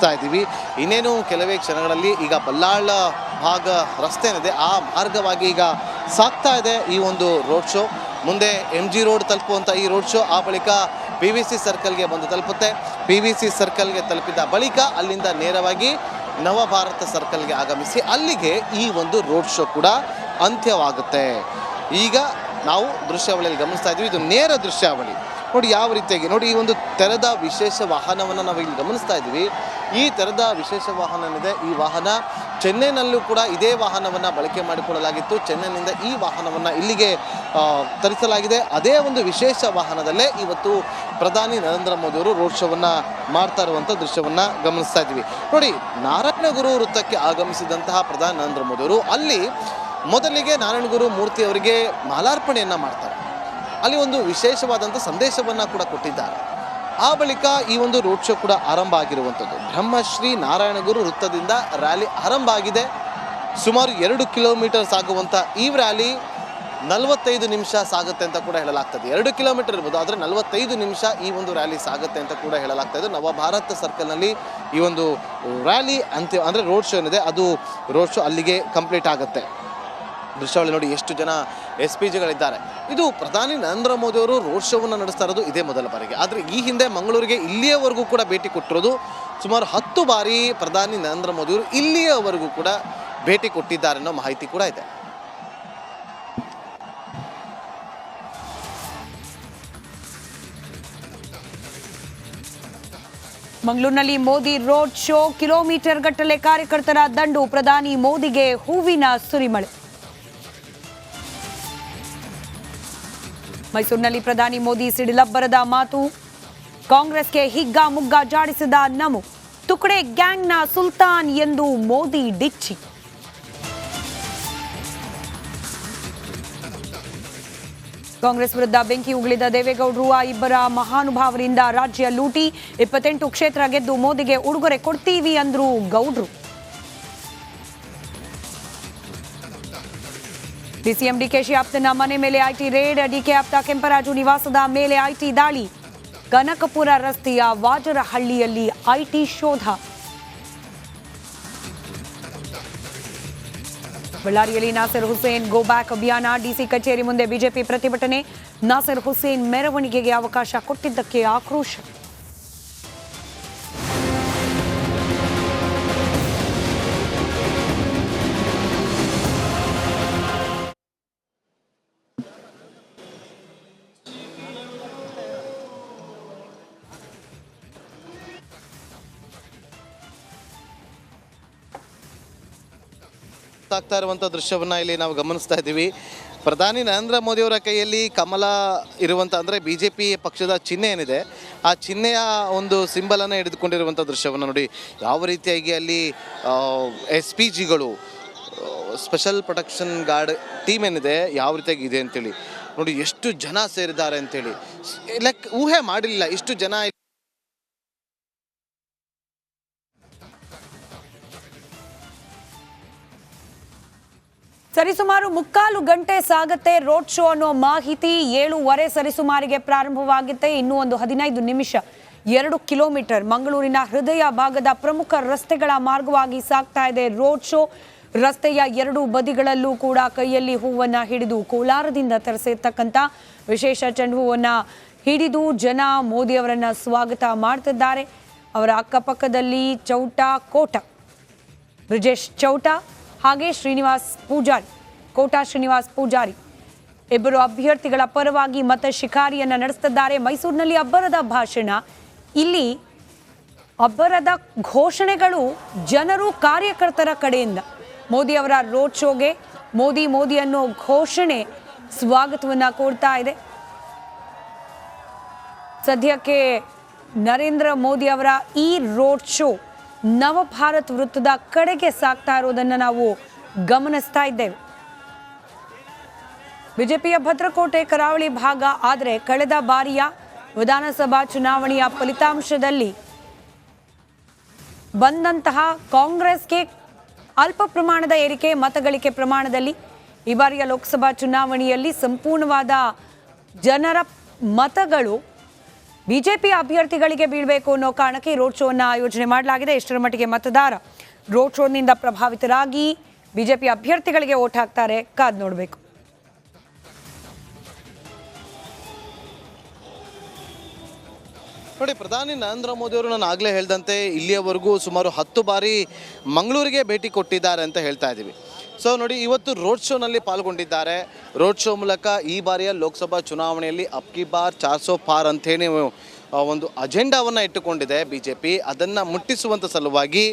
ಗಮನಿಸ್ತಾ ಇದ್ದೀವಿ. ಇನ್ನೇನು ಕೆಲವೇ ಕ್ಷಣಗಳಲ್ಲಿ ಈಗ ಬಲ್ಲಾಳ ಭಾಗ ರಸ್ತೆ ಏನಿದೆ ಆ ಮಾರ್ಗವಾಗಿ ಈಗ ಸಾಕ್ತಾ ಇದೆ ಈ ಒಂದು ರೋಡ್ ಶೋ. ಮುಂದೆ ಎಂ ಜಿ ರೋಡ್ ತಲುಪುವಂಥ ಈ ರೋಡ್ ಶೋ. ಆ ಬಳಿಕ ಪಿ ವಿ ಸಿ ಸರ್ಕಲ್ಗೆ ಬಂದು ತಲುಪುತ್ತೆ. ಪಿ ವಿ ಸಿ ಸರ್ಕಲ್ಗೆ ತಲುಪಿದ ಬಳಿಕ ಅಲ್ಲಿಂದ ನೇರವಾಗಿ ನವಭಾರತ ಸರ್ಕಲ್ಗೆ ಆಗಮಿಸಿ ಅಲ್ಲಿಗೆ ಈ ಒಂದು ರೋಡ್ ಶೋ ಕೂಡ ಅಂತ್ಯವಾಗುತ್ತೆ. ಈಗ ನಾವು ದೃಶ್ಯಾವಳಿಯಲ್ಲಿ ಗಮನಿಸ್ತಾ ಇದ್ದೀವಿ. ಇದು ನೇರ ದೃಶ್ಯಾವಳಿ. ನೋಡಿ ಯಾವ ರೀತಿಯಾಗಿ ನೋಡಿ ಈ ಒಂದು ತೆರೆದ ವಿಶೇಷ ವಾಹನವನ್ನು ನಾವು ಇಲ್ಲಿ ಗಮನಿಸ್ತಾ ಇದ್ದೀವಿ. ಈ ಥರದ ವಿಶೇಷ ವಾಹನ ಈ ವಾಹನ ಚೆನ್ನೈನಲ್ಲೂ ಕೂಡ ಇದೇ ವಾಹನವನ್ನು ಬಳಕೆ ಮಾಡಿಕೊಳ್ಳಲಾಗಿತ್ತು. ಚೆನ್ನೈನಿಂದ ಈ ವಾಹನವನ್ನು ಇಲ್ಲಿಗೆ ತರಿಸಲಾಗಿದೆ. ಅದೇ ಒಂದು ವಿಶೇಷ ವಾಹನದಲ್ಲೇ ಇವತ್ತು ಪ್ರಧಾನಿ ನರೇಂದ್ರ ಮೋದಿಯವರು ರೋಡ್ ಶೋವನ್ನು ಮಾಡ್ತಾ ಇರುವಂಥ ದೃಶ್ಯವನ್ನು ಗಮನಿಸ್ತಾ ಇದ್ದೀವಿ. ನೋಡಿ ನಾರಾಯಣಗುರು ವೃತ್ತಕ್ಕೆ ಆಗಮಿಸಿದಂತಹ ಪ್ರಧಾನಿ ನರೇಂದ್ರ ಮೋದಿಯವರು ಅಲ್ಲಿ ಮೊದಲಿಗೆ ನಾರಾಯಣಗುರು ಮೂರ್ತಿ ಅವರಿಗೆ ಮಾಲಾರ್ಪಣೆಯನ್ನು ಮಾಡ್ತಾರೆ. ಅಲ್ಲಿ ಒಂದು ವಿಶೇಷವಾದಂಥ ಸಂದೇಶವನ್ನು ಕೂಡ ಕೊಟ್ಟಿದ್ದಾರೆ. ಆ ಬಳಿಕ ಈ ಒಂದು ರೋಡ್ ಶೋ ಕೂಡ ಆರಂಭ ಆಗಿರುವಂಥದ್ದು. ಬ್ರಹ್ಮಶ್ರೀ ನಾರಾಯಣಗುರು ವೃತ್ತದಿಂದ ರ್ಯಾಲಿ ಆರಂಭ ಆಗಿದೆ. ಸುಮಾರು ಎರಡು ಕಿಲೋಮೀಟರ್ ಸಾಗುವಂಥ ಈ ರ್ಯಾಲಿ ನಲವತ್ತೈದು ನಿಮಿಷ ಸಾಗುತ್ತೆ ಅಂತ ಕೂಡ ಹೇಳಲಾಗ್ತದೆ. ಎರಡು ಕಿಲೋಮೀಟರ್ ಇರ್ಬೋದು, ಆದರೆ ನಲವತ್ತೈದು ನಿಮಿಷ ಈ ಒಂದು ರ್ಯಾಲಿ ಸಾಗುತ್ತೆ ಅಂತ ಕೂಡ ಹೇಳಲಾಗ್ತದೆ. ನವಭಾರತ ಸರ್ಕಲ್ನಲ್ಲಿ ಈ ಒಂದು ರ್ಯಾಲಿ ಅಂತ್ಯ, ಅಂದರೆ ರೋಡ್ ಶೋ ಏನಿದೆ, ಅದು ರೋಡ್ ಶೋ ಅಲ್ಲಿಗೆ ಕಂಪ್ಲೀಟ್ ಆಗುತ್ತೆ. ದೃಶ್ಯಾವಳಿ ನೋಡಿ ಎಷ್ಟು ಜನ ಎಸ್ ಪಿ ಜಿಗಳಿದ್ದಾರೆ ಇದು ಪ್ರಧಾನಿ ನರೇಂದ್ರ ಮೋದಿ ಅವರು ರೋಡ್ ಶೋವನ್ನು ನಡೆಸ್ತಾ ಇರೋದು ಇದೇ ಮೊದಲ ಬಾರಿಗೆ. ಆದರೆ ಈ ಹಿಂದೆ ಮಂಗಳೂರಿಗೆ ಇಲ್ಲಿಯವರೆಗೂ ಕೂಡ ಭೇಟಿ ಕೊಟ್ಟಿರೋದು ಸುಮಾರು ಹತ್ತು ಬಾರಿ ಪ್ರಧಾನಿ ನರೇಂದ್ರ ಮೋದಿ ಅವರು ಇಲ್ಲಿಯವರೆಗೂ ಕೂಡ ಭೇಟಿ ಕೊಟ್ಟಿದ್ದಾರೆ ಅನ್ನೋ ಮಾಹಿತಿ ಕೂಡ ಇದೆ. ಮಂಗಳೂರಿನಲ್ಲಿ ಮೋದಿ ರೋಡ್ ಶೋ ಕಿಲೋಮೀಟರ್ ಗಟ್ಟಲೆ ಕಾರ್ಯಕರ್ತರ ದಂಡು ಪ್ರಧಾನಿ ಮೋದಿಗೆ ಹೂವಿನ ಸುರಿಮಳೆ. ಮೈಸೂರಿನಲ್ಲಿ ಪ್ರಧಾನಿ ಮೋದಿ ಸಿಡಿಲಬ್ಬರದ ಮಾತು. ಕಾಂಗ್ರೆಸ್ಗೆ ಹಿಗ್ಗ ಮುಗ್ಗ ಜಾಡಿಸಿದ ನಮು. ತುಕಡೆ ಗ್ಯಾಂಗ್ನ ಸುಲ್ತಾನ್ ಎಂದು ಮೋದಿ ಡಿಚ್ಚಿ. ಕಾಂಗ್ರೆಸ್ ವಿರುದ್ಧ ಬೆಂಕಿ ಉಗುಳಿದ ದೇವೇಗೌಡರು ಆ ಇಬ್ಬರ ಮಹಾನುಭಾವರಿಂದ ರಾಜ್ಯ ಲೂಟಿ. ಇಪ್ಪತ್ತೆಂಟು ಕ್ಷೇತ್ರ ಗೆದ್ದು ಮೋದಿಗೆ ಉಡುಗೊರೆ ಕೊಡ್ತೀವಿ ಅಂದ್ರು ಗೌಡ್ರು. ಡಿಸಿಎಂ ಡಿಕೆಶಿ ಆಪ್ತನ ಮನೆ ಮೇಲೆ ಐಟಿ ರೇಡ್, ಡಿಕೆ ಆಪ್ತ ಕೆಂಪರಾಜು ನಿವಾಸದ ಮೇಲೆ ಐಟಿ ದಾಳಿ. ಕನಕಪುರ ರಸ್ತೆಯ ವಾಜರಹಳ್ಳಿಯಲ್ಲಿ ಐಟಿ ಶೋಧ. ಬಳ್ಳಾರಿಯಲ್ಲಿ ನಾಸರ್ ಹುಸೇನ್ ಗೋ ಬ್ಯಾಕ್ ಅಭಿಯಾನ. ಡಿಸಿ ಕಚೇರಿ ಮುಂದೆ ಬಿಜೆಪಿ ಪ್ರತಿಭಟನೆ. ನಾಸರ್ ಹುಸೇನ್ ಮೆರವಣಿಗೆಗೆ ಅವಕಾಶ ಕೊಟ್ಟಿದ್ದಕ್ಕೆ ಆಕ್ರೋಶ. ಆಗ್ತಾ ಇರುವಂಥ ದೃಶ್ಯವನ್ನು ಇಲ್ಲಿ ನಾವು ಗಮನಿಸ್ತಾ ಇದ್ದೀವಿ. ಪ್ರಧಾನಿ ನರೇಂದ್ರ ಮೋದಿಯವರ ಕೈಯಲ್ಲಿ ಕಮಲ ಇರುವಂಥ ಅಂದರೆ ಬಿ ಜೆ ಪಿ ಪಕ್ಷದ ಚಿಹ್ನೆ ಏನಿದೆ, ಆ ಚಿಹ್ನೆಯ ಒಂದು ಸಿಂಬಲನ್ನು ಹಿಡಿದುಕೊಂಡಿರುವಂಥ ದೃಶ್ಯವನ್ನು ನೋಡಿ. ಯಾವ ರೀತಿಯಾಗಿ ಅಲ್ಲಿ ಎಸ್ ಪಿ ಜಿಗಳು ಸ್ಪೆಷಲ್ ಪ್ರೊಟೆಕ್ಷನ್ ಗಾರ್ಡ್ ಟೀಮ್ ಏನಿದೆ, ಯಾವ ರೀತಿಯಾಗಿ ಇದೆ ಅಂತೇಳಿ. ನೋಡಿ, ಎಷ್ಟು ಜನ ಸೇರಿದ್ದಾರೆ ಅಂತೇಳಿ. ಲೈಕ್ ಊಹೆ ಮಾಡಿಲ್ಲ, ಇಷ್ಟು ಜನ ಸರಿಸುಮಾರು ಮುಕ್ಕಾಲು ಗಂಟೆ ಸಾಗತ್ತೆ ರೋಡ್ ಶೋ ಅನ್ನೋ ಮಾಹಿತಿ ಏಳುವರೆ ಸರಿಸುಮಾರಿಗೆ ಪ್ರಾರಂಭವಾಗುತ್ತೆ. ಇನ್ನೂ ಒಂದು ಹದಿನೈದು ನಿಮಿಷ. ಎರಡು ಕಿಲೋಮೀಟರ್ ಮಂಗಳೂರಿನ ಹೃದಯ ಭಾಗದ ಪ್ರಮುಖ ರಸ್ತೆಗಳ ಮಾರ್ಗವಾಗಿ ಸಾಗ್ತಾ ಇದೆ ರೋಡ್ ಶೋ. ರಸ್ತೆಯ ಎರಡು ಬದಿಗಳಲ್ಲೂ ಕೂಡ ಕೈಯಲ್ಲಿ ಹೂವನ್ನು ಹಿಡಿದು ಕೋಲಾರದಿಂದ ತರಿಸಿರ್ತಕ್ಕಂಥ ವಿಶೇಷ ಚೆಂಡು ಹೂವನ್ನು ಹಿಡಿದು ಜನ ಮೋದಿಯವರನ್ನು ಸ್ವಾಗತ ಮಾಡ್ತಿದ್ದಾರೆ. ಅವರ ಅಕ್ಕಪಕ್ಕದಲ್ಲಿ ಚೌಟ, ಕೋಟ. ಬ್ರಿಜೇಶ್ ಚೌಟ ಹಾಗೆ ಶ್ರೀನಿವಾಸ್ ಪೂಜಾರಿ, ಕೋಟಾ ಶ್ರೀನಿವಾಸ್ ಪೂಜಾರಿ. ಇಬ್ಬರು ಅಭ್ಯರ್ಥಿಗಳ ಪರವಾಗಿ ಮತ ಶಿಕಾರಿಯನ್ನು ನಡೆಸುತ್ತಿದ್ದಾರೆ ಮೈಸೂರಿನಲ್ಲಿ ಅಬ್ಬರದ ಭಾಷಣ. ಇಲ್ಲಿ ಅಬ್ಬರದ ಘೋಷಣೆಗಳು ಜನರು ಕಾರ್ಯಕರ್ತರ ಕಡೆಯಿಂದ. ಮೋದಿ ಅವರ ರೋಡ್ ಶೋಗೆ ಮೋದಿ ಮೋದಿ ಅನ್ನೋ ಘೋಷಣೆ ಸ್ವಾಗತವನ್ನ ಕೋರ್ತಾ ಇದೆ. ಸದ್ಯಕ್ಕೆ ನರೇಂದ್ರ ಮೋದಿ ಅವರ ಈ ರೋಡ್ ಶೋ ನವಭಾರತ್ ವೃತ್ತದ ಕಡೆಗೆ ಸಾಕ್ತಾ ಇರೋದನ್ನು ನಾವು ಗಮನಿಸ್ತಾ ಇದ್ದೇವೆ. ಬಿಜೆಪಿಯ ಭದ್ರಕೋಟೆ ಕರಾವಳಿ ಭಾಗ ಆದರೆ ಕಳೆದ ಬಾರಿಯ ವಿಧಾನಸಭಾ ಚುನಾವಣೆಯ ಫಲಿತಾಂಶದಲ್ಲಿ ಬಂದಂತಹ ಕಾಂಗ್ರೆಸ್ಗೆ ಅಲ್ಪ ಪ್ರಮಾಣದ ಏರಿಕೆ, ಮತಗಳಿಕೆ ಪ್ರಮಾಣದಲ್ಲಿ ಈ ಬಾರಿಯ ಲೋಕಸಭಾ ಚುನಾವಣೆಯಲ್ಲಿ ಸಂಪೂರ್ಣವಾದ ಜನರ ಮತಗಳು ಬಿಜೆಪಿ ಅಭ್ಯರ್ಥಿಗಳಿಗೆ ಬೀಳಬೇಕು ಅನ್ನೋ ಕಾರಣಕ್ಕೆ ರೋಡ್ ಶೋವನ್ನು ಆಯೋಜನೆ ಮಾಡಲಾಗಿದೆ. ಎಷ್ಟರ ಮಟ್ಟಿಗೆ ಮತದಾರ ರೋಡ್ ಶೋನಿಂದ ಪ್ರಭಾವಿತರಾಗಿ ಬಿಜೆಪಿ ಅಭ್ಯರ್ಥಿಗಳಿಗೆ ಓಟ್ ಹಾಕ್ತಾರೆ ಕಾದ್ ನೋಡಬೇಕು. ನೋಡಿ, ಪ್ರಧಾನಿ ನರೇಂದ್ರ ಮೋದಿ ಅವರು ನಾನು ಆಗಲೇ ಹೇಳ್ದಂತೆ ಇಲ್ಲಿಯವರೆಗೂ ಸುಮಾರು ಹತ್ತು ಬಾರಿ ಮಂಗಳೂರಿಗೆ ಭೇಟಿ ಕೊಟ್ಟಿದ್ದಾರೆ ಅಂತ ಹೇಳ್ತಾ ಇದ್ದೀವಿ. ಸೊ ನೋಡಿ, ಇವತ್ತು ರೋಡ್ ಶೋನಲ್ಲಿ ಪಾಲ್ಗೊಂಡಿದ್ದಾರೆ. ರೋಡ್ ಶೋ ಮೂಲಕ ಈ ಬಾರಿಯ ಲೋಕಸಭಾ ಚುನಾವಣೆಯಲ್ಲಿ ಅಪ್ಕಿ ಬಾರ್ ಚಾರ್ ಸೋ ಪಾರ್ ಅಂತೇಳಿ ಒಂದು ಅಜೆಂಡಾವನ್ನು ಇಟ್ಟುಕೊಂಡಿದೆ ಬಿ ಜೆ ಪಿ ಅದನ್ನು ಮುಟ್ಟಿಸುವಂಥ ಸಲುವಾಗಿ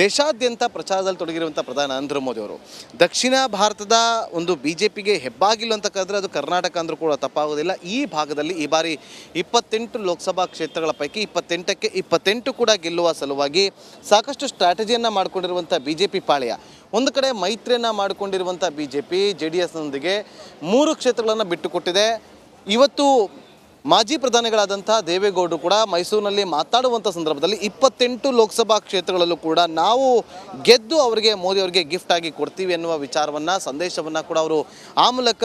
ದೇಶಾದ್ಯಂತ ಪ್ರಚಾರದಲ್ಲಿ ತೊಡಗಿರುವಂಥ ಪ್ರಧಾನ ನರೇಂದ್ರ ಮೋದಿ ಅವರು, ದಕ್ಷಿಣ ಭಾರತದ ಒಂದು ಬಿ ಜೆ ಪಿಗೆ ಹೆಬ್ಬಾಗಿಲು ಅಂತ ಕರೆದ್ರೆ ಅದು ಕರ್ನಾಟಕ ಅಂದರೂ ಕೂಡ ತಪ್ಪಾಗೋದಿಲ್ಲ. ಈ ಭಾಗದಲ್ಲಿ ಈ ಬಾರಿ ಇಪ್ಪತ್ತೆಂಟು ಲೋಕಸಭಾ ಕ್ಷೇತ್ರಗಳ ಪೈಕಿ ಇಪ್ಪತ್ತೆಂಟಕ್ಕೆ ಇಪ್ಪತ್ತೆಂಟು ಕೂಡ ಗೆಲ್ಲುವ ಸಲುವಾಗಿ ಸಾಕಷ್ಟು ಸ್ಟ್ರಾಟಜಿಯನ್ನು ಮಾಡಿಕೊಂಡಿರುವಂಥ ಬಿ ಜೆ ಪಿ ಪಾಳ್ಯ. ಒಂದು ಕಡೆ ಮೈತ್ರಿಯನ್ನು ಮಾಡಿಕೊಂಡಿರುವಂಥ B J P J D ಎಸ್ನೊಂದಿಗೆ ಮೂರು ಕ್ಷೇತ್ರಗಳನ್ನು ಬಿಟ್ಟುಕೊಟ್ಟಿದೆ. ಇವತ್ತು ಮಾಜಿ ಪ್ರಧಾನಿಗಳಾದಂಥ ದೇವೇಗೌಡರು ಕೂಡ ಮೈಸೂರಿನಲ್ಲಿ ಮಾತಾಡುವಂಥ ಸಂದರ್ಭದಲ್ಲಿ ಇಪ್ಪತ್ತೆಂಟು ಲೋಕಸಭಾ ಕ್ಷೇತ್ರಗಳಲ್ಲೂ ಕೂಡ ನಾವು ಗೆದ್ದು ಅವರಿಗೆ, ಮೋದಿ ಅವರಿಗೆ ಗಿಫ್ಟ್ ಆಗಿ ಕೊಡ್ತೀವಿ ಎನ್ನುವ ವಿಚಾರವನ್ನು, ಸಂದೇಶವನ್ನು ಕೂಡ ಅವರು ಆ ಮೂಲಕ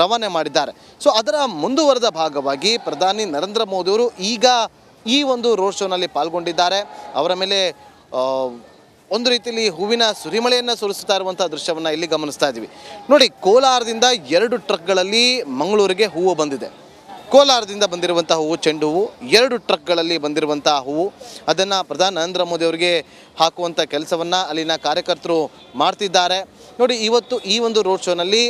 ರವಾನೆ ಮಾಡಿದ್ದಾರೆ. ಸೊ ಅದರ ಮುಂದುವರೆದ ಭಾಗವಾಗಿ ಪ್ರಧಾನಿ ನರೇಂದ್ರ ಮೋದಿಯವರು ಈಗ ಈ ಒಂದು ರೋಡ್ ಶೋನಲ್ಲಿ ಪಾಲ್ಗೊಂಡಿದ್ದಾರೆ. ಅವರ ಮೇಲೆ ಒಂದು ರೀತಿಯಲ್ಲಿ ಹೂವಿನ ಸುರಿಮಳೆಯನ್ನು ಸುರಿಸ್ತಾ ಇರುವಂಥ ದೃಶ್ಯವನ್ನು ಇಲ್ಲಿ ಗಮನಿಸ್ತಾ ಇದ್ದೀವಿ. ನೋಡಿ, ಕೋಲಾರದಿಂದ ಎರಡು ಟ್ರಕ್ಗಳಲ್ಲಿ ಮಂಗಳೂರಿಗೆ ಹೂವು ಬಂದಿದೆ. ಕೋಲಾರದಿಂದ ಬಂದಿರುವಂಥ ಹೂವು, ಚೆಂಡು ಹೂವು, ಎರಡು ಟ್ರಕ್ಗಳಲ್ಲಿ ಬಂದಿರುವಂಥ ಹೂವು. ಅದನ್ನು ಪ್ರಧಾನಿ ನರೇಂದ್ರ ಮೋದಿ ಅವರಿಗೆ ಹಾಕುವಂಥ ಕೆಲಸವನ್ನು ಅಲ್ಲಿನ ಕಾರ್ಯಕರ್ತರು ಮಾಡ್ತಿದ್ದಾರೆ. ನೋಡಿ, ಇವತ್ತು ಈ ಒಂದು ರೋಡ್ ಶೋನಲ್ಲಿ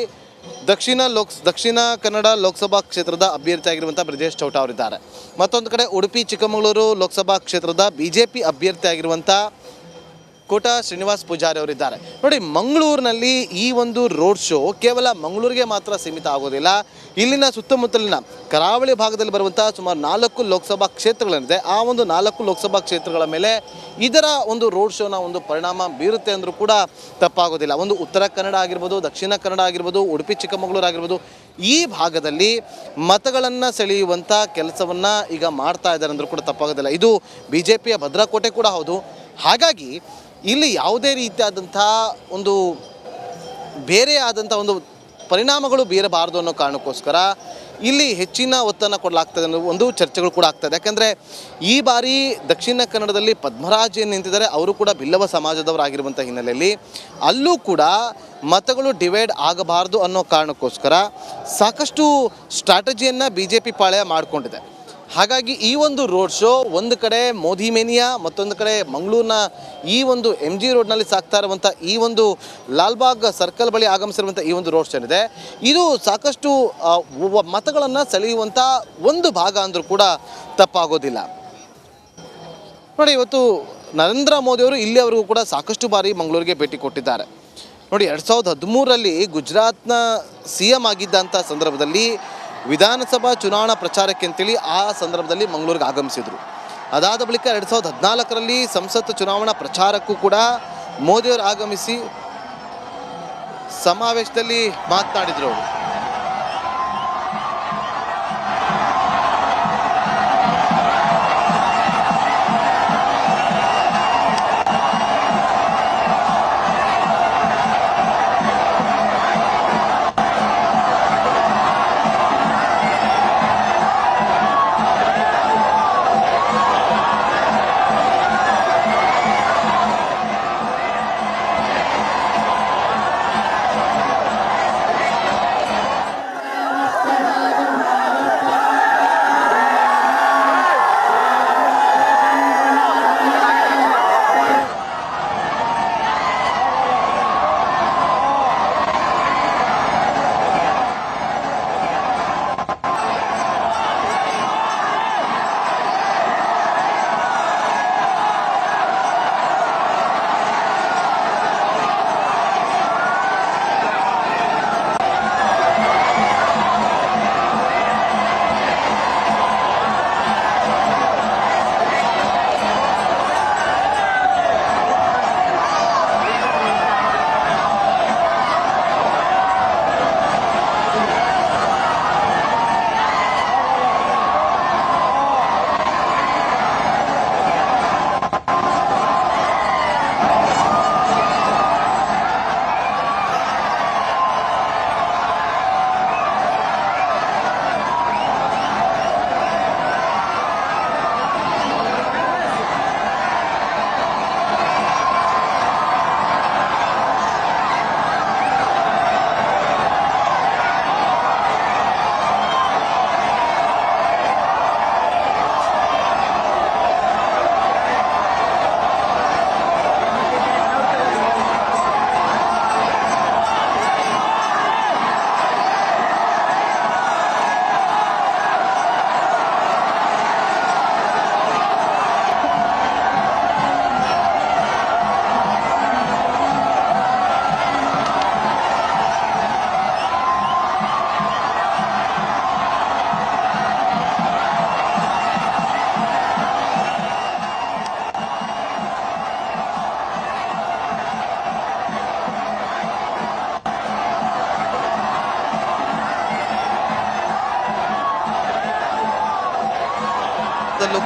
ದಕ್ಷಿಣ ಲೋಕ್, ದಕ್ಷಿಣ ಕನ್ನಡ ಲೋಕಸಭಾ ಕ್ಷೇತ್ರದ ಅಭ್ಯರ್ಥಿಯಾಗಿರುವಂಥ ಬ್ರಜೇಶ್ ಚೌಟ ಅವರಿದ್ದಾರೆ. ಮತ್ತೊಂದು ಕಡೆ ಉಡುಪಿ, ಚಿಕ್ಕಮಗಳೂರು ಲೋಕಸಭಾ ಕ್ಷೇತ್ರದ ಬಿ ಜೆ ಪಿ ಅಭ್ಯರ್ಥಿಯಾಗಿರುವಂಥ ಕೋಟ ಶ್ರೀನಿವಾಸ್ ಪೂಜಾರಿ ಅವರಿದ್ದಾರೆ. ನೋಡಿ, ಮಂಗಳೂರಿನಲ್ಲಿ ಈ ಒಂದು ರೋಡ್ ಶೋ ಕೇವಲ ಮಂಗಳೂರಿಗೆ ಮಾತ್ರ ಸೀಮಿತ ಆಗೋದಿಲ್ಲ. ಇಲ್ಲಿನ ಸುತ್ತಮುತ್ತಲಿನ ಕರಾವಳಿ ಭಾಗದಲ್ಲಿ ಬರುವಂಥ ಸುಮಾರು ನಾಲ್ಕು ಲೋಕಸಭಾ ಕ್ಷೇತ್ರಗಳೇನಿದೆ ಆ ಒಂದು ನಾಲ್ಕು ಲೋಕಸಭಾ ಕ್ಷೇತ್ರಗಳ ಮೇಲೆ ಇದರ ಒಂದು ರೋಡ್ ಶೋನ ಒಂದು ಪರಿಣಾಮ ಬೀರುತ್ತೆ ಅಂದರೂ ಕೂಡ ತಪ್ಪಾಗೋದಿಲ್ಲ. ಒಂದು ಉತ್ತರ ಕನ್ನಡ ಆಗಿರ್ಬೋದು, ದಕ್ಷಿಣ ಕನ್ನಡ ಆಗಿರ್ಬೋದು, ಉಡುಪಿ, ಚಿಕ್ಕಮಗಳೂರು ಆಗಿರ್ಬೋದು, ಈ ಭಾಗದಲ್ಲಿ ಮತಗಳನ್ನು ಸೆಳೆಯುವಂಥ ಕೆಲಸವನ್ನು ಈಗ ಮಾಡ್ತಾ ಇದ್ದಾರೆ ಅಂದರೂ ಕೂಡ ತಪ್ಪಾಗೋದಿಲ್ಲ. ಇದು ಬಿ ಜೆ ಪಿಯ ಭದ್ರಕೋಟೆ ಕೂಡ ಹೌದು. ಹಾಗಾಗಿ ಇಲ್ಲಿ ಯಾವುದೇ ರೀತಿಯಾದಂಥ ಒಂದು ಬೇರೆ ಆದಂಥ ಒಂದು ಪರಿಣಾಮಗಳು ಬೀರಬಾರದು ಅನ್ನೋ ಕಾರಣಕ್ಕೋಸ್ಕರ ಇಲ್ಲಿ ಹೆಚ್ಚಿನ ಒತ್ತನ್ನು ಕೊಡಲಾಗ್ತದೆ ಅನ್ನೋ ಒಂದು ಚರ್ಚೆಗಳು ಕೂಡ ಆಗ್ತದೆ. ಯಾಕೆಂದರೆ ಈ ಬಾರಿ ದಕ್ಷಿಣ ಕನ್ನಡದಲ್ಲಿ ಪದ್ಮರಾಜ್ ಏನು ನಿಂತಿದ್ದಾರೆ, ಅವರು ಕೂಡ ಬಿಲ್ಲವ ಸಮಾಜದವರಾಗಿರುವಂಥ ಹಿನ್ನೆಲೆಯಲ್ಲಿ ಅಲ್ಲೂ ಕೂಡ ಮತಗಳು ಡಿವೈಡ್ ಆಗಬಾರ್ದು ಅನ್ನೋ ಕಾರಣಕ್ಕೋಸ್ಕರ ಸಾಕಷ್ಟು ಸ್ಟ್ರಾಟಜಿಯನ್ನು ಬಿ ಜೆ ಪಿ ಪಾಳ್ಯ ಮಾಡಿಕೊಂಡಿದೆ. ಹಾಗಾಗಿ ಈ ಒಂದು ರೋಡ್ ಶೋ ಒಂದು ಕಡೆ ಮೋದಿ ಮೇನಿಯಾ, ಮತ್ತೊಂದು ಕಡೆ ಮಂಗಳೂರಿನ ಈ ಒಂದು ಎಂ ಜಿ ರೋಡ್ನಲ್ಲಿ ಸಾಕ್ತಾ ಇರುವಂಥ ಈ ಒಂದು ಲಾಲ್ಬಾಗ್ ಸರ್ಕಲ್ ಬಳಿ ಆಗಮಿಸಿರುವಂಥ ಈ ಒಂದು ರೋಡ್ ಶೋ ಏನಿದೆ, ಇದು ಸಾಕಷ್ಟು ಮತಗಳನ್ನು ಸೆಳೆಯುವಂಥ ಒಂದು ಭಾಗ ಅಂದರೂ ಕೂಡ ತಪ್ಪಾಗೋದಿಲ್ಲ. ನೋಡಿ, ಇವತ್ತು ನರೇಂದ್ರ ಮೋದಿಯವರು ಇಲ್ಲಿಯವರೆಗೂ ಕೂಡ ಸಾಕಷ್ಟು ಬಾರಿ ಮಂಗಳೂರಿಗೆ ಭೇಟಿ ಕೊಟ್ಟಿದ್ದಾರೆ. ನೋಡಿ, ಎರಡು ಸಾವಿರದ ಹದಿಮೂರರಲ್ಲಿ ಗುಜರಾತ್ನ ಸಿ ಎಂ ಆಗಿದ್ದಂಥ ಸಂದರ್ಭದಲ್ಲಿ ವಿಧಾನಸಭಾ ಚುನಾವಣಾ ಪ್ರಚಾರಕ್ಕೆ ಅಂತೇಳಿ ಆ ಸಂದರ್ಭದಲ್ಲಿ ಮಂಗಳೂರಿಗೆ ಆಗಮಿಸಿದರು. ಅದಾದ ಬಳಿಕ ಎರಡು ಸಾವಿರದ ಹದಿನಾಲ್ಕರಲ್ಲಿ ಸಂಸತ್ ಚುನಾವಣಾ ಪ್ರಚಾರಕ್ಕೂ ಕೂಡ ಮೋದಿಯವರು ಆಗಮಿಸಿ ಸಮಾವೇಶದಲ್ಲಿ ಮಾತನಾಡಿದರು ಅವರು.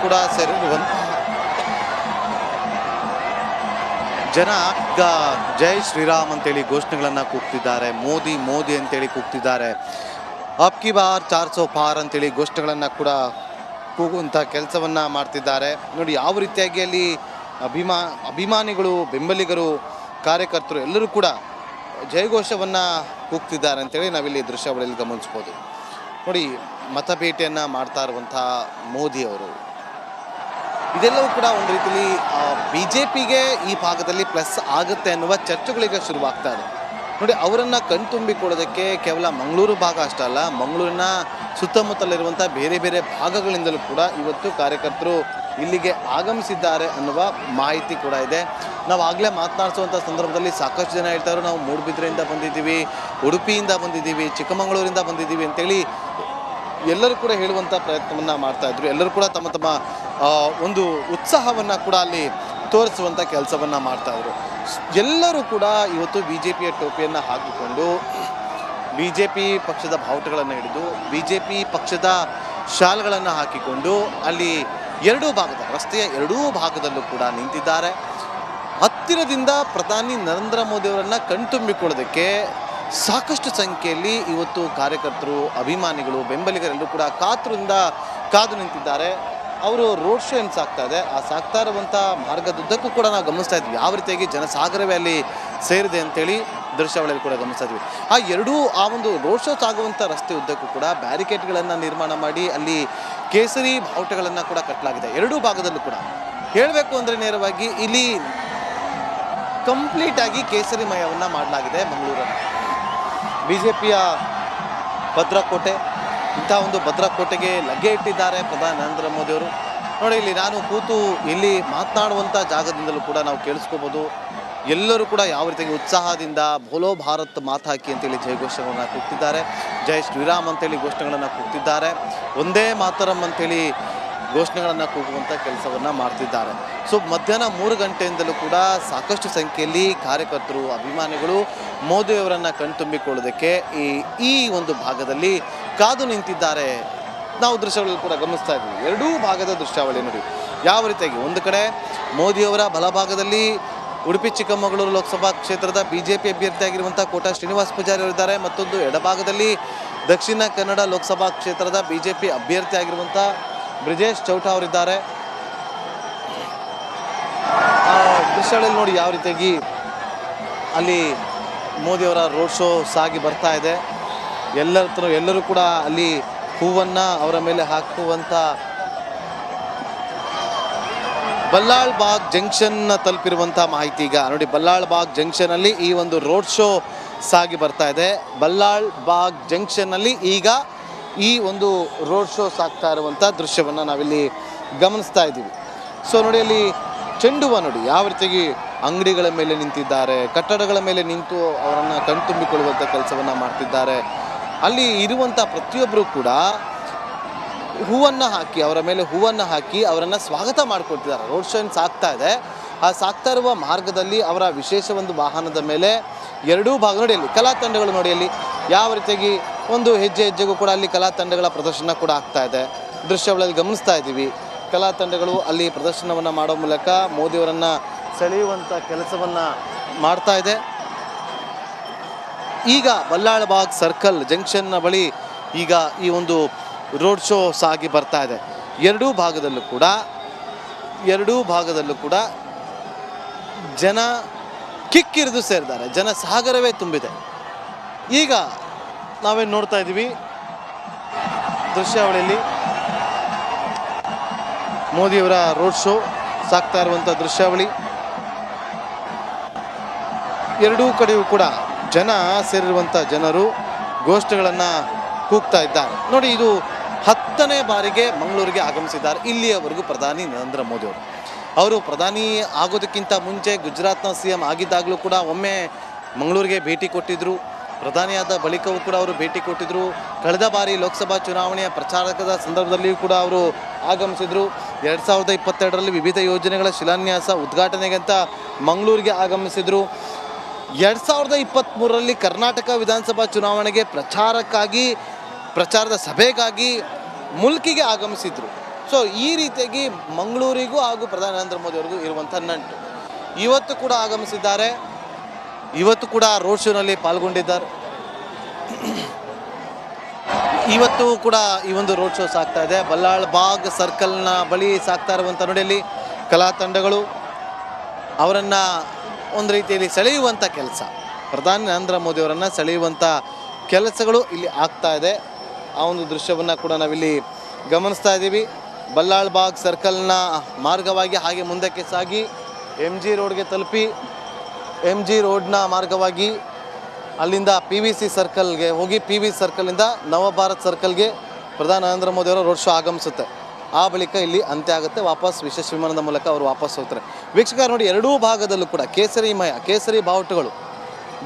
ಕೂಡ ಸೇರಿರುವಂತಹ ಜನ ಈಗ ಜೈ ಶ್ರೀರಾಮ್ ಅಂತೇಳಿ ಘೋಷಣೆಗಳನ್ನು ಕೂಗ್ತಿದ್ದಾರೆ. ಮೋದಿ ಮೋದಿ ಅಂತೇಳಿ ಕೂಗ್ತಿದ್ದಾರೆ. ಅಬ್ಕಿ ಬಾರ್, ಚಾರ್ ಸೋ ಪಾರ್ ಅಂತೇಳಿ ಘೋಷಣೆಗಳನ್ನು ಕೂಡ ಕೂಗುವಂಥ ಕೆಲಸವನ್ನ ಮಾಡ್ತಿದ್ದಾರೆ. ನೋಡಿ, ಯಾವ ರೀತಿಯಾಗಿ ಅಲ್ಲಿ ಅಭಿಮಾ, ಅಭಿಮಾನಿಗಳು, ಬೆಂಬಲಿಗರು, ಕಾರ್ಯಕರ್ತರು ಎಲ್ಲರೂ ಕೂಡ ಜಯಘೋಷವನ್ನ ಕೂಗ್ತಿದ್ದಾರೆ ಅಂತೇಳಿ ನಾವಿಲ್ಲಿ ದೃಶ್ಯಾವಳಿಯಲ್ಲಿ ಗಮನಿಸ್ಬೋದು. ನೋಡಿ ಮತಭೇಟಿಯನ್ನು ಮಾಡ್ತಾ ಇರುವಂಥ ಮೋದಿಯವರು. ಇದೆಲ್ಲವೂ ಕೂಡ ಒಂದು ರೀತಿಯಲ್ಲಿ ಬಿ ಜೆ ಪಿಗೆ ಈ ಭಾಗದಲ್ಲಿ ಪ್ಲಸ್ ಆಗುತ್ತೆ ಅನ್ನುವ ಚರ್ಚೆಗಳಿಗೆ ಶುರುವಾಗ್ತಾ ಇದೆ. ನೋಡಿ, ಅವರನ್ನು ಕಣ್ತುಂಬಿಕೊಡೋದಕ್ಕೆ ಕೇವಲ ಮಂಗಳೂರು ಭಾಗ ಅಷ್ಟೇ ಅಲ್ಲ, ಮಂಗಳೂರಿನ ಸುತ್ತಮುತ್ತಲಿರುವಂಥ ಬೇರೆ ಬೇರೆ ಭಾಗಗಳಿಂದಲೂ ಕೂಡ ಇವತ್ತು ಕಾರ್ಯಕರ್ತರು ಇಲ್ಲಿಗೆ ಆಗಮಿಸಿದ್ದಾರೆ ಅನ್ನುವ ಮಾಹಿತಿ ಕೂಡ ಇದೆ. ನಾವು ಆಗಲೇ ಮಾತನಾಡಿಸುವಂಥ ಸಂದರ್ಭದಲ್ಲಿ ಸಾಕಷ್ಟು ಜನ ಹೇಳ್ತಾರೆ ನಾವು ಮೂಡುಬಿದ್ರೆಯಿಂದ ಬಂದಿದ್ದೀವಿ, ಉಡುಪಿಯಿಂದ ಬಂದಿದ್ದೀವಿ, ಚಿಕ್ಕಮಗಳೂರಿಂದ ಬಂದಿದ್ದೀವಿ ಅಂತೇಳಿ ಎಲ್ಲರೂ ಕೂಡ ಹೇಳುವಂಥ ಪ್ರಯತ್ನವನ್ನು ಮಾಡ್ತಾಯಿದ್ರು ಎಲ್ಲರೂ ಕೂಡ ತಮ್ಮ ತಮ್ಮ ಒಂದು ಉತ್ಸಾಹವನ್ನು ಕೂಡ ಅಲ್ಲಿ ತೋರಿಸುವಂಥ ಕೆಲಸವನ್ನು ಮಾಡ್ತಾ ಇದ್ರು. ಎಲ್ಲರೂ ಕೂಡ ಇವತ್ತು ಬಿ ಜೆ ಪಿಯ ಟೋಪಿಯನ್ನು ಹಾಕಿಕೊಂಡು ಬಿ ಜೆ ಪಿ ಪಕ್ಷದ ಬಾವುಟಗಳನ್ನು ಹಿಡಿದು ಬಿ ಜೆ ಪಿ ಪಕ್ಷದ ಶಾಲ್ಗಳನ್ನು ಹಾಕಿಕೊಂಡು ಅಲ್ಲಿ ಎರಡೂ ಭಾಗದ, ರಸ್ತೆಯ ಎರಡೂ ಭಾಗದಲ್ಲೂ ಕೂಡ ನಿಂತಿದ್ದಾರೆ. ಹತ್ತಿರದಿಂದ ಪ್ರಧಾನಿ ನರೇಂದ್ರ ಮೋದಿಯವರನ್ನು ಕಣ್ತುಂಬಿಕೊಳ್ಳೋದಕ್ಕೆ ಸಾಕಷ್ಟು ಸಂಖ್ಯೆಯಲ್ಲಿ ಇವತ್ತು ಕಾರ್ಯಕರ್ತರು, ಅಭಿಮಾನಿಗಳು, ಬೆಂಬಲಿಗರೆಲ್ಲರೂ ಕೂಡ ಕಾತುರದಿಂದ ಕಾದು ನಿಂತಿದ್ದಾರೆ. ಅವರು ರೋಡ್ ಶೋ ಏನು ಸಾಕ್ತಾ ಇದೆ? ಆ ಸಾಕ್ತಾ ಇರುವಂಥ ಮಾರ್ಗದುದ್ದಕ್ಕೂ ಕೂಡ ನಾವು ಗಮನಿಸ್ತಾ ಇದ್ವಿ. ಯಾವ ರೀತಿಯಾಗಿ ಜನಸಾಗರವೇ ಅಲ್ಲಿ ಸೇರಿದೆ ಅಂತೇಳಿ ದೃಶ್ಯಾವಳಿಯಲ್ಲಿ ಕೂಡ ಗಮನಿಸ್ತಾ ಇದ್ವಿ. ಆ ಎರಡೂ, ಆ ಒಂದು ರೋಡ್ ಶೋ ಸಾಗುವಂಥ ರಸ್ತೆ ಉದ್ದಕ್ಕೂ ಕೂಡ ಬ್ಯಾರಿಕೇಡ್ಗಳನ್ನು ನಿರ್ಮಾಣ ಮಾಡಿ ಅಲ್ಲಿ ಕೇಸರಿ ಬಾವುಟಗಳನ್ನು ಕೂಡ ಕಟ್ಟಲಾಗಿದೆ ಎರಡೂ ಭಾಗದಲ್ಲೂ ಕೂಡ. ಹೇಳಬೇಕು ಅಂದರೆ ನೇರವಾಗಿ ಇಲ್ಲಿ ಕಂಪ್ಲೀಟಾಗಿ ಕೇಸರಿಮಯವನ್ನು ಮಾಡಲಾಗಿದೆ ಮಂಗಳೂರನ್ನು ಬಿ ಜೆ ಪಿಯ ಭದ್ರಕೋಟೆ ಇಂಥ ಒಂದು ಭದ್ರಕೋಟೆಗೆ ಲಗ್ಗೆ ಇಟ್ಟಿದ್ದಾರೆ ಪ್ರಧಾನಿ ನರೇಂದ್ರ ಮೋದಿಯವರು. ನೋಡಿ, ಇಲ್ಲಿ ನಾನು ಕೂತು ಇಲ್ಲಿ ಮಾತನಾಡುವಂಥ ಜಾಗದಿಂದಲೂ ಕೂಡ ನಾವು ಕೇಳಿಸ್ಕೋಬೋದು. ಎಲ್ಲರೂ ಕೂಡ ಯಾವ ರೀತಿಯಾಗಿ ಉತ್ಸಾಹದಿಂದ ಬೋಲೋ ಭಾರತ್ ಮಾತಾಕಿ ಅಂತೇಳಿ ಜಯಘೋಷಗಳನ್ನು ಕೂಗ್ತಿದ್ದಾರೆ ಜಯ ಶ್ರೀರಾಮ್ ಅಂತೇಳಿ ಘೋಷಣೆಗಳನ್ನು ಕೂಗ್ತಿದ್ದಾರೆ ಒಂದೇ ಮಾತರಂ ಅಂತೇಳಿ ಘೋಷಣೆಗಳನ್ನು ಕೂಗುವಂಥ ಕೆಲಸವನ್ನು ಮಾಡ್ತಿದ್ದಾರೆ. ಸೊ, ಮಧ್ಯಾಹ್ನ ಮೂರು ಗಂಟೆಯಿಂದಲೂ ಕೂಡ ಸಾಕಷ್ಟು ಸಂಖ್ಯೆಯಲ್ಲಿ ಕಾರ್ಯಕರ್ತರು, ಅಭಿಮಾನಿಗಳು ಮೋದಿಯವರನ್ನು ಕಣ್ತುಂಬಿಕೊಳ್ಳೋದಕ್ಕೆ ಈ ಈ ಒಂದು ಭಾಗದಲ್ಲಿ ಕಾದು ನಿಂತಿದ್ದಾರೆ. ನಾವು ದೃಶ್ಯಗಳಲ್ಲಿ ಕೂಡ ಗಮನಿಸ್ತಾ ಇದ್ದೀವಿ. ಎರಡೂ ಭಾಗದ ದೃಶ್ಯಾವಳಿ ನೋಡಿ. ಯಾವ ರೀತಿಯಾಗಿ? ಒಂದು ಕಡೆ ಮೋದಿಯವರ ಬಲಭಾಗದಲ್ಲಿ ಉಡುಪಿ, ಚಿಕ್ಕಮಗಳೂರು ಲೋಕಸಭಾ ಕ್ಷೇತ್ರದ ಬಿ ಜೆ ಪಿ ಅಭ್ಯರ್ಥಿಯಾಗಿರುವಂಥ ಕೋಟಾ ಶ್ರೀನಿವಾಸ್ ಪೂಜಾರಿ ಅವರಿದ್ದಾರೆ. ಮತ್ತೊಂದು ಎಡಭಾಗದಲ್ಲಿ ದಕ್ಷಿಣ ಕನ್ನಡ ಲೋಕಸಭಾ ಕ್ಷೇತ್ರದ ಬಿ ಜೆ ಪಿ ಅಭ್ಯರ್ಥಿಯಾಗಿರುವಂಥ ಬ್ರಿಜೇಶ್ ಚೌಟ ಅವರಿದ್ದಾರೆ. ದೃಶ್ಯಗಳಲ್ಲಿ ನೋಡಿ ಯಾವ ರೀತಿಯಾಗಿ ಅಲ್ಲಿ ಮೋದಿಯವರ ರೋಡ್ ಶೋ ಸಾಗಿ ಬರ್ತಾ ಇದೆ. ಎಲ್ಲರ ಎಲ್ಲರೂ ಕೂಡ ಅಲ್ಲಿ ಹೂವನ್ನು ಅವರ ಮೇಲೆ ಹಾಕುವಂಥ ಬಲ್ಲಾಳ್ ಬಾಗ್ ಜಂಕ್ಷನ್ ತಲುಪಿರುವಂಥ ಮಾಹಿತಿ ಈಗ. ನೋಡಿ, ಬಲ್ಲಾಳ್ ಬಾಗ್ ಜಂಕ್ಷನ್ ಅಲ್ಲಿ ಈ ಒಂದು ರೋಡ್ ಶೋ ಸಾಗಿ ಬರ್ತಾ ಇದೆ. ಬಲ್ಲಾಳ್ ಬಾಗ್ ಜಂಕ್ಷನ್ ಅಲ್ಲಿ ಈಗ ಈ ಒಂದು ರೋಡ್ ಶೋ ಸಾಕ್ತಾ ಇರುವಂಥ ದೃಶ್ಯವನ್ನು ನಾವಿಲ್ಲಿ ಗಮನಿಸ್ತಾ ಇದ್ದೀವಿ. ಸೊ ನೋಡಿ, ಅಲ್ಲಿ ಚೆಂಡುವ ನೋಡಿ, ಯಾವ ರೀತಿಯಾಗಿ ಅಂಗಡಿಗಳ ಮೇಲೆ ನಿಂತಿದ್ದಾರೆ, ಕಟ್ಟಡಗಳ ಮೇಲೆ ನಿಂತು ಅವರನ್ನು ಕಣ್ತುಂಬಿಕೊಳ್ಳುವಂಥ ಕೆಲಸವನ್ನು ಮಾಡ್ತಿದ್ದಾರೆ. ಅಲ್ಲಿ ಇರುವಂಥ ಪ್ರತಿಯೊಬ್ಬರು ಕೂಡ ಹೂವನ್ನು ಹಾಕಿ, ಅವರ ಮೇಲೆ ಹೂವನ್ನು ಹಾಕಿ ಅವರನ್ನು ಸ್ವಾಗತ ಮಾಡಿಕೊಡ್ತಿದ್ದಾರೆ ರೋಡ್ ಶೋ ಏನು ಇದೆ. ಆ ಸಾಗ್ತಾ ಇರುವ ಮಾರ್ಗದಲ್ಲಿ ಅವರ ವಿಶೇಷ ಒಂದು ವಾಹನದ ಮೇಲೆ ಎರಡೂ ಭಾಗ ನೋಡಿಯಲ್ಲಿ ಕಲಾ ತಂಡಗಳು ನೋಡಿ, ಅಲ್ಲಿ ಯಾವ ರೀತಿಯಾಗಿ ಒಂದು ಹೆಜ್ಜೆ ಹೆಜ್ಜೆಗೂ ಕೂಡ ಅಲ್ಲಿ ಕಲಾ ತಂಡಗಳ ಪ್ರದರ್ಶನ ಕೂಡ ಆಗ್ತಾ ಇದೆ. ದೃಶ್ಯಗಳಲ್ಲಿ ಗಮನಿಸ್ತಾ ಇದ್ದೀವಿ. ಕಲಾ ತಂಡಗಳು ಅಲ್ಲಿ ಪ್ರದರ್ಶನವನ್ನು ಮಾಡೋ ಮೂಲಕ ಮೋದಿಯವರನ್ನು ಸೆಳೆಯುವಂಥ ಕೆಲಸವನ್ನು ಮಾಡ್ತಾ ಇದೆ. ಈಗ ಬಲ್ಲಾಳಬಾಗ್ ಸರ್ಕಲ್ ಜಂಕ್ಷನ್ನ ಬಳಿ ಈಗ ಈ ಒಂದು ರೋಡ್ ಶೋ ಸಾಗಿ ಬರ್ತಾ ಇದೆ. ಎರಡೂ ಭಾಗದಲ್ಲೂ ಕೂಡ, ಎರಡೂ ಭಾಗದಲ್ಲೂ ಕೂಡ ಜನ ಕಿಕ್ಕಿರಿದು ಸೇರಿದ್ದಾರೆ. ಜನ ಸಾಗರವೇ ತುಂಬಿದೆ. ಈಗ ನಾವೇನು ನೋಡ್ತಾ ಇದ್ದೀವಿ? ದೃಶ್ಯಾವಳಿಯಲ್ಲಿ ಮೋದಿಯವರ ರೋಡ್ ಶೋ ಸಾಗ್ತಾ ಇರುವಂಥ ದೃಶ್ಯಾವಳಿ. ಎರಡೂ ಕಡೆಯೂ ಕೂಡ ಜನ ಸೇರಿರುವಂಥ ಜನರು ಗೋಷ್ಠಿಗಳನ್ನು ಕೂಗ್ತಾ ಇದ್ದಾರೆ. ನೋಡಿ, ಇದು ಹತ್ತನೇ ಬಾರಿಗೆ ಮಂಗಳೂರಿಗೆ ಆಗಮಿಸಿದ್ದಾರೆ. ಇಲ್ಲಿಯವರೆಗೂ ಪ್ರಧಾನಿ ನರೇಂದ್ರ ಮೋದಿ ಅವರು. ಅವರು ಪ್ರಧಾನಿ ಆಗೋದಕ್ಕಿಂತ ಮುಂಚೆ ಗುಜರಾತ್ನ ಸಿ ಎಂ ಆಗಿದ್ದಾಗಲೂ ಕೂಡ ಒಮ್ಮೆ ಮಂಗಳೂರಿಗೆ ಭೇಟಿ ಕೊಟ್ಟಿದ್ದರು ಪ್ರಧಾನಿಯಾದ ಬಳಿಕವೂ ಕೂಡ ಅವರು ಭೇಟಿ ಕೊಟ್ಟಿದ್ದರು ಕಳೆದ ಬಾರಿ ಲೋಕಸಭಾ ಚುನಾವಣೆಯ ಪ್ರಚಾರಕದ ಸಂದರ್ಭದಲ್ಲಿಯೂ ಕೂಡ ಅವರು ಆಗಮಿಸಿದರು. ಎರಡು ಸಾವಿರದ ಇಪ್ಪತ್ತೆರಡರಲ್ಲಿ ವಿವಿಧ ಯೋಜನೆಗಳ ಶಿಲಾನ್ಯಾಸ ಉದ್ಘಾಟನೆಗಂತ ಮಂಗಳೂರಿಗೆ ಆಗಮಿಸಿದರು. ಎರಡು ಸಾವಿರದ ಇಪ್ಪತ್ತ್ಮೂರರಲ್ಲಿ ಕರ್ನಾಟಕ ವಿಧಾನಸಭಾ ಚುನಾವಣೆಗೆ ಪ್ರಚಾರಕ್ಕಾಗಿ, ಪ್ರಚಾರದ ಸಭೆಗಾಗಿ ಮುಲ್ಕಿಗೆ ಆಗಮಿಸಿದ್ರು. ಸೊ ಈ ರೀತಿಯಾಗಿ ಮಂಗಳೂರಿಗೂ ಹಾಗೂ ಪ್ರಧಾನಿ ನರೇಂದ್ರ ಮೋದಿ ಅವರಿಗೂ ಇರುವಂಥ ನಂಟು. ಇವತ್ತು ಕೂಡ ಆಗಮಿಸಿದ್ದಾರೆ. ಇವತ್ತು ಕೂಡ ರೋಡ್ ಶೋನಲ್ಲಿ ಪಾಲ್ಗೊಂಡಿದ್ದಾರೆ. ಇವತ್ತು ಕೂಡ ಈ ಒಂದು ರೋಡ್ ಶೋ ಸಾಗ್ತಾ ಇದೆ. ಬಲ್ಲಾಳ್ ಬಾಗ್ ಸರ್ಕಲ್ನ ಬಳಿ ಸಾಗ್ತಾ ಇರುವಂಥ ನೋಡಿಯಲ್ಲಿ ಕಲಾ ತಂಡಗಳು ಅವರನ್ನು ಒಂದು ರೀತಿಯಲ್ಲಿ ಸೆಳೆಯುವಂಥ ಕೆಲಸ. ಪ್ರಧಾನಿ ನರೇಂದ್ರ ಮೋದಿಯವರನ್ನು ಸೆಳೆಯುವಂಥ ಕೆಲಸಗಳು ಇಲ್ಲಿ ಆಗ್ತಾ ಇದೆ. ಆ ಒಂದು ದೃಶ್ಯವನ್ನು ಕೂಡ ನಾವಿಲ್ಲಿ ಗಮನಿಸ್ತಾ ಇದ್ದೀವಿ. ಬಲ್ಲಾಳ್ ಬಾಗ್ ಸರ್ಕಲ್ನ ಮಾರ್ಗವಾಗಿ ಹಾಗೆ ಮುಂದಕ್ಕೆ ಸಾಗಿ ಎಂ ಜಿ ರೋಡ್ಗೆ ತಲುಪಿ ಎಂ ಜಿ ರೋಡ್ನ ಮಾರ್ಗವಾಗಿ ಅಲ್ಲಿಂದ ಪಿ ವಿ ಸಿ ಸರ್ಕಲ್ಗೆ ಹೋಗಿ, ಪಿ ವಿ ಸರ್ಕಲಿಂದ ನವಭಾರತ್ ಸರ್ಕಲ್ಗೆ ಪ್ರಧಾನಿ ನರೇಂದ್ರ ಮೋದಿಯವರ ರೋಡ್ ಶೋ ಆಗಮಿಸುತ್ತೆ. ಆ ಬಳಿಕ ಇಲ್ಲಿ ಅಂತ್ಯ ಆಗುತ್ತೆ. ವಾಪಸ್ ವಿಶೇಷ ವಿಮಾನದ ಮೂಲಕ ಅವರು ವಾಪಸ್ ಹೋಗ್ತಾರೆ. ವೀಕ್ಷಕ ನೋಡಿ, ಎರಡೂ ಭಾಗದಲ್ಲೂ ಕೂಡ ಕೇಸರಿಮಯ ಕೇಸರಿ ಬಾವುಟಗಳು.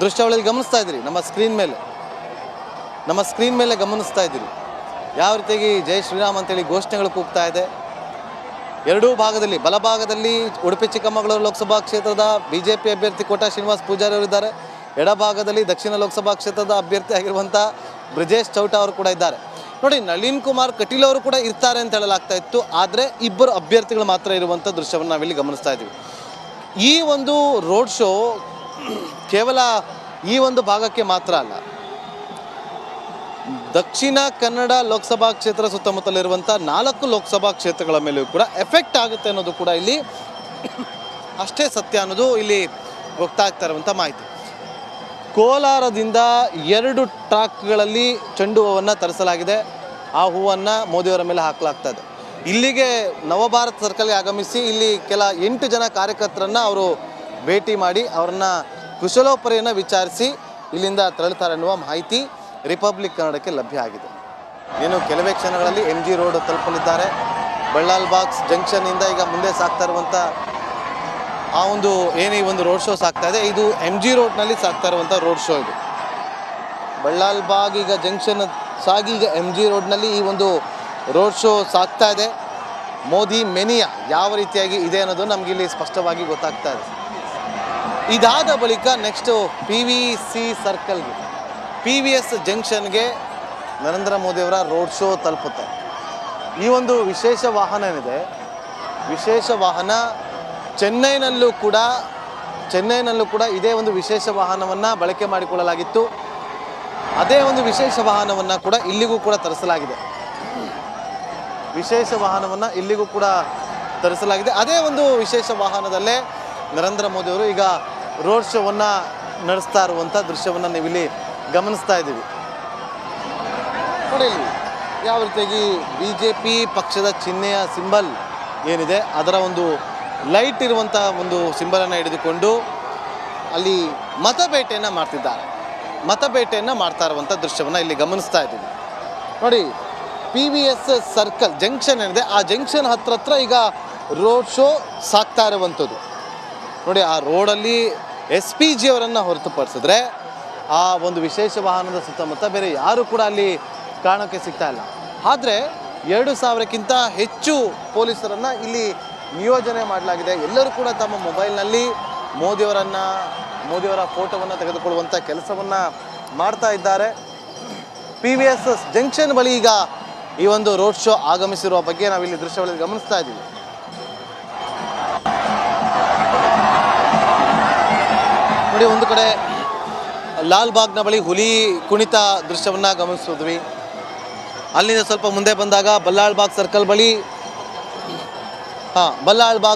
ದೃಶ್ಯಾವಳಿಯಲ್ಲಿ ಗಮನಿಸ್ತಾ ಇದ್ದೀರಿ? ನಮ್ಮ ಸ್ಕ್ರೀನ್ ಮೇಲೆ. ನಮ್ಮ ಸ್ಕ್ರೀನ್ ಮೇಲೆ ಗಮನಿಸ್ತಾ ಇದ್ದೀರಿ. ಯಾವ ರೀತಿಯಾಗಿ ಜೈ ಶ್ರೀರಾಮ್ ಅಂತೇಳಿ ಘೋಷಣೆಗಳು ಕೂಗ್ತಾ ಇದೆ. ಎರಡೂ ಭಾಗದಲ್ಲಿ ಬಲಭಾಗದಲ್ಲಿ ಉಡುಪಿ ಚಿಕ್ಕಮಗಳೂರು ಲೋಕಸಭಾ ಕ್ಷೇತ್ರದ ಬಿ ಜೆ ಪಿ ಅಭ್ಯರ್ಥಿ ಕೋಟಾ ಶ್ರೀನಿವಾಸ್ ಪೂಜಾರಿ ಅವರಿದ್ದಾರೆ. ಎಡಭಾಗದಲ್ಲಿ ದಕ್ಷಿಣ ಲೋಕಸಭಾ ಕ್ಷೇತ್ರದ ಅಭ್ಯರ್ಥಿ ಆಗಿರುವಂಥ ಬ್ರಿಜೇಶ್ ಚೌಟ ಅವರು ಕೂಡ ಇದ್ದಾರೆ. ನೋಡಿ, ನಳಿನ್ ಕುಮಾರ್, ಕಟೀಲ್ ಅವರು ಕೂಡ ಇರ್ತಾರೆ ಅಂತ ಹೇಳಲಾಗ್ತಾ ಇತ್ತು. ಆದರೆ ಇಬ್ಬರು ಅಭ್ಯರ್ಥಿಗಳು ಮಾತ್ರ ಇರುವಂಥ ದೃಶ್ಯವನ್ನು ನಾವಿಲ್ಲಿ ಗಮನಿಸ್ತಾ ಇದ್ದೀವಿ. ಈ ಒಂದು ರೋಡ್ ಶೋ ಕೇವಲ ಈ ಒಂದು ಭಾಗಕ್ಕೆ ಮಾತ್ರ ಅಲ್ಲ. ದಕ್ಷಿಣ ಕನ್ನಡ ಲೋಕಸಭಾ ಕ್ಷೇತ್ರ ಸುತ್ತಮುತ್ತಲಿರುವಂಥ ನಾಲ್ಕು ಲೋಕಸಭಾ ಕ್ಷೇತ್ರಗಳ ಮೇಲೆಯೂ ಕೂಡ ಎಫೆಕ್ಟ್ ಆಗುತ್ತೆ ಅನ್ನೋದು ಕೂಡ ಇಲ್ಲಿ ಅಷ್ಟೇ ಸತ್ಯ ಅನ್ನೋದು ಇಲ್ಲಿ ಗೊತ್ತಾಗ್ತಾ ಇರುವಂಥ ಮಾಹಿತಿ. ಕೋಲಾರದಿಂದ ಎರಡು ಟ್ರಾಕ್ಗಳಲ್ಲಿ ಚೆಂಡು ಹೂವನ್ನು ತರಿಸಲಾಗಿದೆ. ಆ ಹೂವನ್ನು ಮೋದಿಯವರ ಮೇಲೆ ಹಾಕಲಾಗ್ತದೆ. ಇಲ್ಲಿಗೆ ನವಭಾರತ್ ಸರ್ಕಲ್ಗೆ ಆಗಮಿಸಿ ಇಲ್ಲಿ ಕೆಲ ಎಂಟು ಜನ ಕಾರ್ಯಕರ್ತರನ್ನು ಅವರು ಭೇಟಿ ಮಾಡಿ ಅವ್ರನ್ನ ಕುಶಲೋಪರಿಯನ್ನು ವಿಚಾರಿಸಿ ಇಲ್ಲಿಂದ ತೆರಳುತ್ತಾರೆ ಅನ್ನುವ ಮಾಹಿತಿ ರಿಪಬ್ಲಿಕ್ ಕನ್ನಡಕ್ಕೆ ಲಭ್ಯ ಆಗಿದೆ. ಇನ್ನು ಕೆಲವೇ ಕ್ಷಣಗಳಲ್ಲಿ ಎಂ ಜಿ ರೋಡ್ ತಲುಪಲಿದ್ದಾರೆ. ಬಳ್ಳಾಲ್ ಬಾಕ್ಸ್ ಜಂಕ್ಷನ್ನಿಂದ ಈಗ ಮುಂದೆ ಸಾಗ್ತಾ ಇರುವಂಥ ಆ ಒಂದು ಏನೇ ಒಂದು ರೋಡ್ ಶೋ ಸಾಕ್ತಾ ಇದೆ, ಇದು ಎಂ ಜಿ ರೋಡ್ನಲ್ಲಿ ಸಾಕ್ತಾ ಇರುವಂಥ ರೋಡ್ ಶೋ ಇದು. ಬಳ್ಳಾಲ್ ಬಾಗ್ ಈಗ ಜಂಕ್ಷನ್ ಸಾಗಿ ಈಗ ಎಂ ಜಿ ರೋಡ್ನಲ್ಲಿ ಈ ಒಂದು ರೋಡ್ ಶೋ ಸಾಗ್ತಾ ಇದೆ. ಮೋದಿ ಮೆನಿಯಾ ಯಾವ ರೀತಿಯಾಗಿ ಇದೆ ಅನ್ನೋದು ನಮ್ಗೆ ಇಲ್ಲಿ ಸ್ಪಷ್ಟವಾಗಿ ಗೊತ್ತಾಗ್ತಾ ಇದೆ. ಇದಾದ ಬಳಿಕ ನೆಕ್ಸ್ಟು ಪಿ ವಿ ಸಿ ಸರ್ಕಲ್ಗೆ ಪಿ ವಿ ಎಸ್ ಜಂಕ್ಷನ್ಗೆ ನರೇಂದ್ರ ಮೋದಿಯವರ ರೋಡ್ ಶೋ ತಲುಪುತ್ತೆ. ಈ ಒಂದು ವಿಶೇಷ ವಾಹನ ಏನಿದೆ? ವಿಶೇಷ ವಾಹನ ಚೆನ್ನೈನಲ್ಲೂ ಕೂಡ ಚೆನ್ನೈನಲ್ಲೂ ಕೂಡ ಇದೇ ಒಂದು ವಿಶೇಷ ವಾಹನವನ್ನು ಬಳಕೆ ಮಾಡಿಕೊಳ್ಳಲಾಗಿತ್ತು. ಅದೇ ಒಂದು ವಿಶೇಷ ವಾಹನವನ್ನು ಕೂಡ ಇಲ್ಲಿಗೂ ಕೂಡ ತರಿಸಲಾಗಿದೆ. ವಿಶೇಷ ವಾಹನವನ್ನು ಇಲ್ಲಿಗೂ ಕೂಡ ತರಿಸಲಾಗಿದೆ. ಅದೇ ಒಂದು ವಿಶೇಷ ವಾಹನದಲ್ಲೇ ನರೇಂದ್ರ ಮೋದಿಯವರು ಈಗ ರೋಡ್ ಶೋವನ್ನು ನಡೆಸ್ತಾ ಇರುವಂಥ ದೃಶ್ಯವನ್ನು ನೀವಿಲ್ಲಿ ಗಮನಿಸ್ತಾ ಇದ್ದೀವಿ. ನೋಡಿ ಯಾವ ರೀತಿಯಾಗಿ ಬಿ ಜೆ ಪಿ ಪಕ್ಷದ ಚಿಹ್ನೆಯ ಸಿಂಬಲ್ ಏನಿದೆ, ಅದರ ಒಂದು ಲೈಟ್ ಇರುವಂತಹ ಒಂದು ಸಿಂಬಲನ್ನು ಹಿಡಿದುಕೊಂಡು ಅಲ್ಲಿ ಮತಬೇಟೆಯನ್ನು ಮಾಡ್ತಿದ್ದಾರೆ. ಮತಬೇಟೆಯನ್ನು ಮಾಡ್ತಾ ಇರುವಂಥ ದೃಶ್ಯವನ್ನು ಇಲ್ಲಿ ಗಮನಿಸ್ತಾ ಇದ್ದೀವಿ. ನೋಡಿ P V S circle junction ಏನಿದೆ, ಆ ಜಂಕ್ಷನ್ ಹತ್ರ ಹತ್ರ ಈಗ ರೋಡ್ ಶೋ ಸಾಕ್ತಾ ಇರುವಂಥದ್ದು. ನೋಡಿ, ಆ ರೋಡಲ್ಲಿ ಎಸ್ ಪಿ ಜಿ ಅವರನ್ನು ಹೊರತುಪಡಿಸಿದ್ರೆ ಆ ಒಂದು ವಿಶೇಷ ವಾಹನದ ಸುತ್ತಮುತ್ತ ಬೇರೆ ಯಾರು ಕೂಡ ಅಲ್ಲಿ ಕಾಣೋಕ್ಕೆ ಸಿಗ್ತಾ ಇಲ್ಲ. ಆದರೆ, ಎರಡು ಸಾವಿರಕ್ಕಿಂತ ಹೆಚ್ಚು ಪೊಲೀಸರನ್ನು ಇಲ್ಲಿ ನಿಯೋಜನೆ ಮಾಡಲಾಗಿದೆ. ಎಲ್ಲರೂ ಕೂಡ ತಮ್ಮ ಮೊಬೈಲ್ನಲ್ಲಿ ಮೋದಿಯವರನ್ನು ಮೋದಿಯವರ ಫೋಟೋವನ್ನು ತೆಗೆದುಕೊಳ್ಳುವಂಥ ಕೆಲಸವನ್ನು ಮಾಡ್ತಾ ಇದ್ದಾರೆ. ಪಿ ವಿ ಎಸ್ ಜಂಕ್ಷನ್ ಬಳಿ ಈಗ ಈ ಒಂದು ರೋಡ್ ಶೋ ಆಗಮಿಸಿರುವ ಬಗ್ಗೆ ನಾವಿಲ್ಲಿ ದೃಶ್ಯಗಳಲ್ಲಿ ಗಮನಿಸ್ತಾ ಇದ್ದೀವಿ. ನೋಡಿ, ಒಂದು ಕಡೆ ಲಾಲ್ ಬಾಗ್ನ ಬಳಿ ಹುಲಿ ಕುಣಿತ ದೃಶ್ಯವನ್ನು ಗಮನಿಸಿದ್ವಿ. ಅಲ್ಲಿಂದ ಸ್ವಲ್ಪ ಮುಂದೆ ಬಂದಾಗ ಬಲ್ಲಾಳ್ ಬಾಗ್ ಸರ್ಕಲ್ ಬಳಿ, ಹಾಂ, ಬಲ್ಲಾಳ್